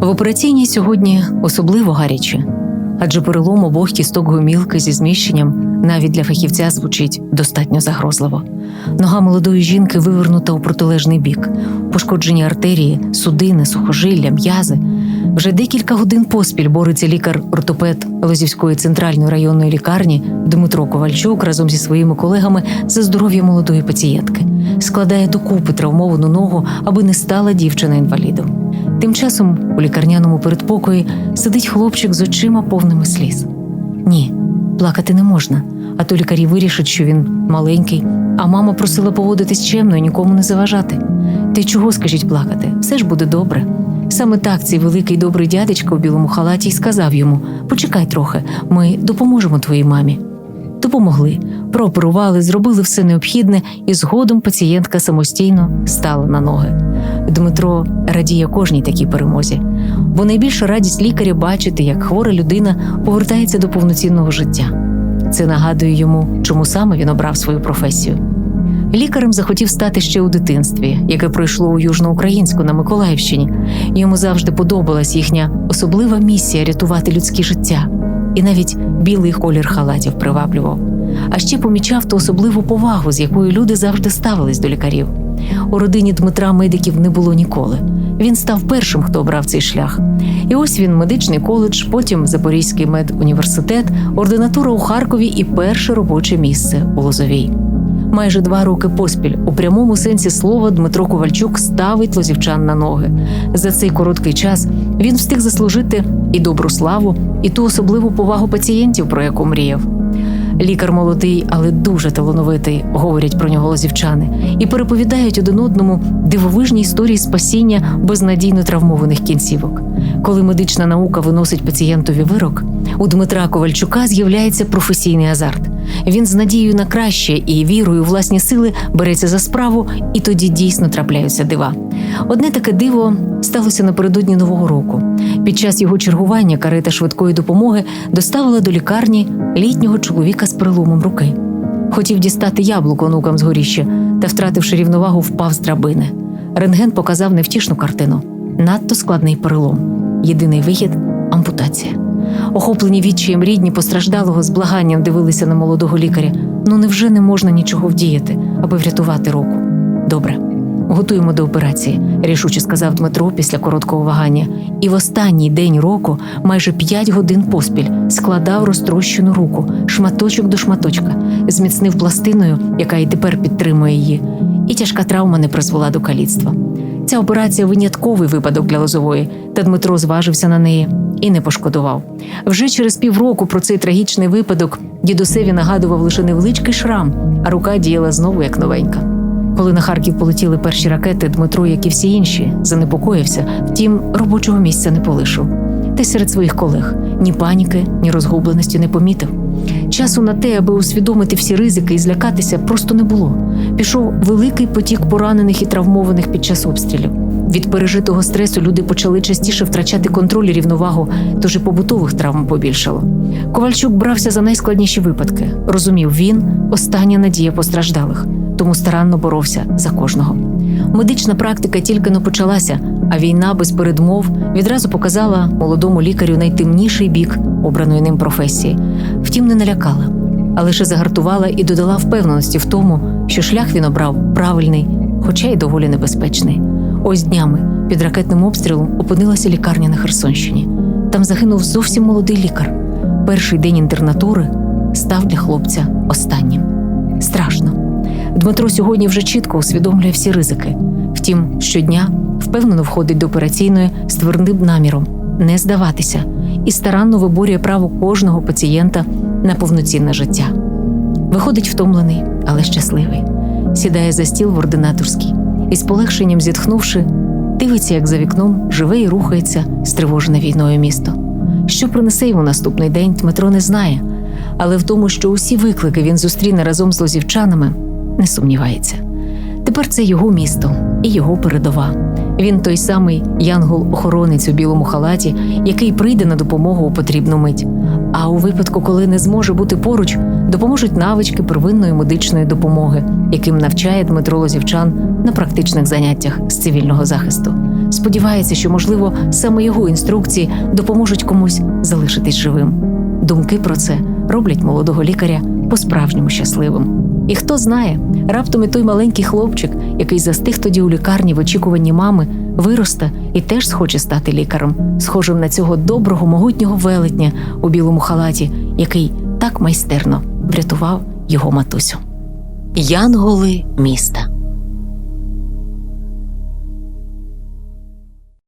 В операційній сьогодні особливо гаряче, адже перелом обох кісток гомілки зі зміщенням навіть для фахівця звучить достатньо загрозливо. Нога молодої жінки вивернута у протилежний бік, пошкоджені артерії, судини, сухожилля, м'язи. Вже декілька годин поспіль бореться лікар-ортопед Лозівської центральної районної лікарні Дмитро Ковальчук разом зі своїми колегами за здоров'я молодої пацієнтки, складає докупи травмовану ногу, аби не стала дівчина інвалідом. Тим часом у лікарняному передпокої сидить хлопчик з очима повними сліз. Ні, плакати не можна, а то лікарі вирішать, що він маленький, а мама просила поводитись чемно і нікому не заважати. Ти чого, скажіть, плакати? Все ж буде добре. Саме так цей великий добрий дядечко у білому халаті й сказав йому: Почекай трохи, ми допоможемо твоїй мамі. Допомогли, прооперували, зробили все необхідне, і згодом пацієнтка самостійно стала на ноги. Дмитро радіє кожній такій перемозі, бо найбільша радість лікаря бачити, як хвора людина повертається до повноцінного життя. Це нагадує йому, чому саме він обрав свою професію. Лікарем захотів стати ще у дитинстві, яке пройшло у Южноукраїнську на Миколаївщині. Йому завжди подобалась їхня особлива місія рятувати людське життя, і навіть білий колір халатів приваблював. А ще помічав ту особливу повагу, з якою люди завжди ставились до лікарів. У родині Дмитра медиків не було ніколи. Він став першим, хто обрав цей шлях. І ось він медичний коледж, потім Запорізький медуніверситет, ординатура у Харкові і перше робоче місце у Лозовій. Майже два роки поспіль у прямому сенсі слова Дмитро Ковальчук ставить лозівчан на ноги. За цей короткий час він встиг заслужити і добру славу, і ту особливу повагу пацієнтів, про яку мріяв. Лікар молодий, але дуже талановитий, говорять про нього лозівчани, і переповідають один одному дивовижні історії спасіння безнадійно травмованих кінцівок. Коли медична наука виносить пацієнтові вирок, у Дмитра Ковальчука з'являється професійний азарт. Він з надією на краще і вірою у власні сили береться за справу, і тоді дійсно трапляються дива. Одне таке диво сталося напередодні нового року. Під час його чергування карета швидкої допомоги доставила до лікарні літнього чоловіка з переломом руки. Хотів дістати яблуко онукам з горіща та, втративши рівновагу, впав з драбини. Рентген показав невтішну картину. Надто складний перелом. Єдиний вихід ампутація. Охоплені відчаєм рідні постраждалого з благанням дивилися на молодого лікаря. Ну невже не можна нічого вдіяти, аби врятувати руку? Добре, готуємо до операції, рішуче сказав Дмитро після короткого вагання. І в останній день року, майже п'ять годин поспіль, складав розтрощену руку, шматочок до шматочка, зміцнив пластиною, яка і тепер підтримує її. І тяжка травма не призвела до каліцтва. Ця операція винятковий випадок для Лозової, та Дмитро зважився на неї і не пошкодував. Вже через півроку про цей трагічний випадок дідусеві нагадував лише невеличкий шрам, а рука діяла знову як новенька. Коли на Харків полетіли перші ракети, Дмитро, як і всі інші, занепокоївся, втім, робочого місця не полишив. Та серед своїх колег ні паніки, ні розгубленості не помітив. Часу на те, аби усвідомити всі ризики і злякатися, просто не було. Пішов великий потік поранених і травмованих під час обстрілів. Від пережитого стресу люди почали частіше втрачати контроль і рівновагу, тож і побутових травм побільшало. Ковальчук брався за найскладніші випадки. Розумів, він остання надія постраждалих, тому старанно боровся за кожного. Медична практика тільки но почалася, а війна без передмов відразу показала молодому лікарю найтемніший бік обраної ним професії. Втім, не налякала, а лише загартувала і додала впевненості в тому, що шлях він обрав правильний, хоча й доволі небезпечний. Ось днями під ракетним обстрілом опинилася лікарня на Херсонщині. Там загинув зовсім молодий лікар. Перший день інтернатури став для хлопця останнім. Страшно. Дмитро сьогодні вже чітко усвідомлює всі ризики. Втім, щодня впевнено входить до операційної з твердим наміром не здаватися і старанно виборює право кожного пацієнта на повноцінне життя. Виходить втомлений, але щасливий, сідає за стіл в ординаторській і з полегшенням зітхнувши, дивиться, як за вікном живе і рухається стривожене війною місто. Що принесе йому наступний день, Дмитро не знає, але в тому, що усі виклики він зустріне разом з лозівчанами, не сумнівається. Тепер це його місто і його передова. Він той самий янгол-охоронець у білому халаті, який прийде на допомогу у потрібну мить. А у випадку, коли не зможе бути поруч, допоможуть навички первинної медичної допомоги, яким навчає Дмитро Лозівчан на практичних заняттях з цивільного захисту. Сподівається, що, можливо, саме його інструкції допоможуть комусь залишитись живим. Думки про це роблять молодого лікаря по-справжньому щасливим. І хто знає, раптом і той маленький хлопчик, який застиг тоді у лікарні в очікуванні мами, виросте і теж схоче стати лікарем, схожим на цього доброго могутнього велетня у білому халаті, який так майстерно врятував його матусю. Янголи міста.